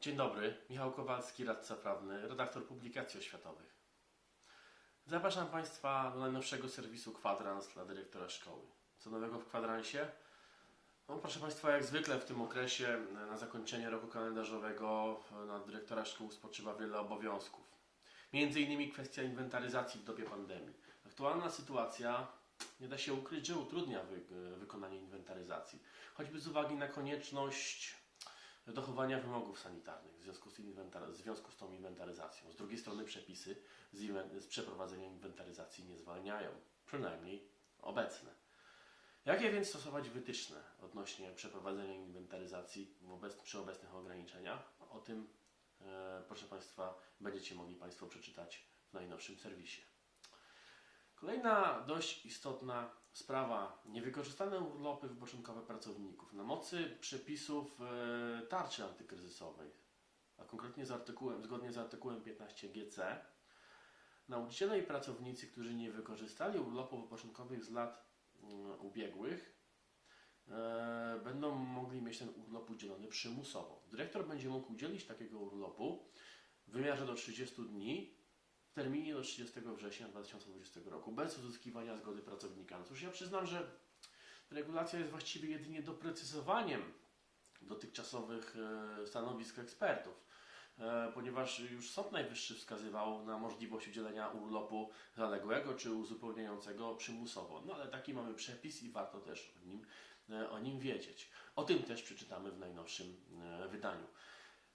Dzień dobry, Michał Kowalski, radca prawny, redaktor publikacji oświatowych. Zapraszam Państwa do najnowszego serwisu Kwadrans dla dyrektora szkoły. Co nowego w kwadransie? No, proszę Państwa, jak zwykle w tym okresie na zakończenie roku kalendarzowego na dyrektora szkół spoczywa wiele obowiązków. Między innymi kwestia inwentaryzacji w dobie pandemii. Aktualna sytuacja, nie da się ukryć, że utrudnia wy, wykonanie inwentaryzacji. Choćby z uwagi na konieczność dochowania wymogów sanitarnych w związku z, inwentar- w związku z tą inwentaryzacją. Z drugiej strony przepisy z, inwen- z przeprowadzenia inwentaryzacji nie zwalniają, przynajmniej obecne. Jakie więc stosować wytyczne odnośnie przeprowadzenia inwentaryzacji wobec, przy obecnych ograniczeniach? O tym, e, proszę Państwa, będziecie mogli Państwo przeczytać w najnowszym serwisie. Kolejna dość istotna sprawa. Niewykorzystane urlopy wypoczynkowe pracowników. Na mocy przepisów e, tarczy antykryzysowej, a konkretnie z artykułem, zgodnie z artykułem 15 GC, nauczyciele i pracownicy, którzy nie wykorzystali urlopów wypoczynkowych z lat mm, ubiegłych, e, będą mogli mieć ten urlop udzielony przymusowo. Dyrektor będzie mógł udzielić takiego urlopu w wymiarze do 30 dni w terminie do 30 września 2020 roku, bez uzyskiwania zgody pracownika. No cóż, ja przyznam, że regulacja jest właściwie jedynie doprecyzowaniem dotychczasowych e, stanowisk ekspertów, e, ponieważ już Sąd Najwyższy wskazywał na możliwość udzielenia urlopu zaległego czy uzupełniającego przymusowo. No ale taki mamy przepis i warto też o nim, e, o nim wiedzieć. O tym też przeczytamy w najnowszym wydaniu.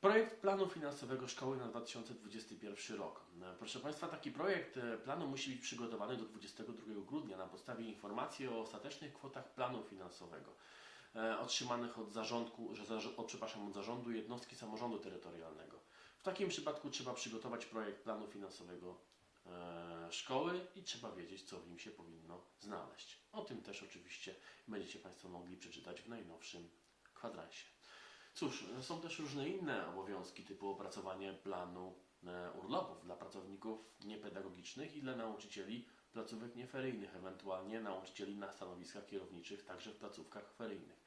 Projekt planu finansowego szkoły na 2021 rok. Proszę Państwa, taki projekt e, planu musi być przygotowany do 22 grudnia na podstawie informacji o ostatecznych kwotach planu finansowego e, otrzymanych od zarządku, od, przepraszam, od zarządu jednostki samorządu terytorialnego. W takim przypadku trzeba przygotować projekt planu finansowego e, szkoły i trzeba wiedzieć, co w nim się powinno znaleźć. O tym też oczywiście będziecie Państwo mogli przeczytać w najnowszym kwadransie. Cóż, są też różne inne obowiązki, typu opracowanie planu e, urlopów dla pracowników niepedagogicznych i dla nauczycieli placówek nieferyjnych, ewentualnie nauczycieli na stanowiskach kierowniczych, także w placówkach feryjnych.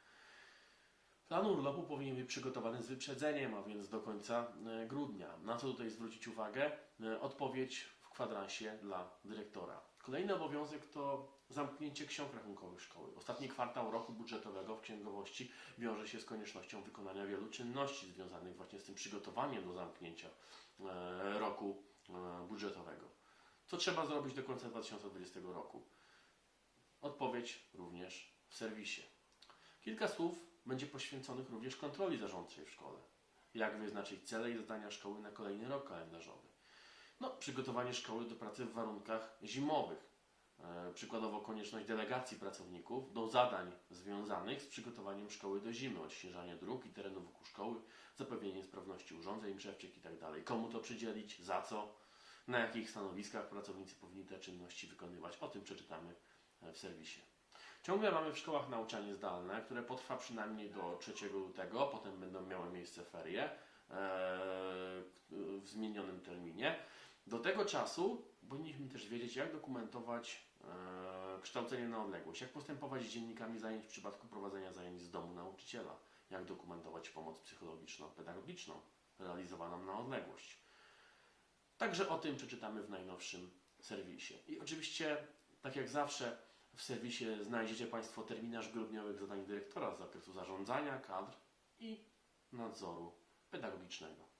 Plan urlopu powinien być przygotowany z wyprzedzeniem, a więc do końca e, grudnia. Na co tutaj zwrócić uwagę? E, Odpowiedź kwadransie dla dyrektora. Kolejny obowiązek to zamknięcie ksiąg rachunkowych szkoły. Ostatni kwartał roku budżetowego w księgowości wiąże się z koniecznością wykonania wielu czynności związanych właśnie z tym przygotowaniem do zamknięcia e, roku e, budżetowego. Co trzeba zrobić do końca 2020 roku? Odpowiedź również w serwisie. Kilka słów będzie poświęconych również kontroli zarządczej w szkole. Jak wyznaczyć cele i zadania szkoły na kolejny rok kalendarzowy. No, przygotowanie szkoły do pracy w warunkach zimowych. E, przykładowo konieczność delegacji pracowników do zadań związanych z przygotowaniem szkoły do zimy, odśnieżanie dróg i terenów wokół szkoły, zapewnienie sprawności urządzeń grzewczych itd. Komu to przydzielić, za co, na jakich stanowiskach pracownicy powinni te czynności wykonywać. O tym przeczytamy e, w serwisie. Ciągle mamy w szkołach nauczanie zdalne, które potrwa przynajmniej do 3 lutego, potem będą miały miejsce ferie e, w. Do tego czasu powinniśmy też wiedzieć, jak dokumentować e, kształcenie na odległość, jak postępować z dziennikami zajęć w przypadku prowadzenia zajęć z domu nauczyciela, jak dokumentować pomoc psychologiczno-pedagogiczną realizowaną na odległość. Także o tym przeczytamy w najnowszym serwisie. I oczywiście, tak jak zawsze, w serwisie znajdziecie Państwo terminarz grudniowych zadań dyrektora z zakresu zarządzania, kadr i nadzoru pedagogicznego.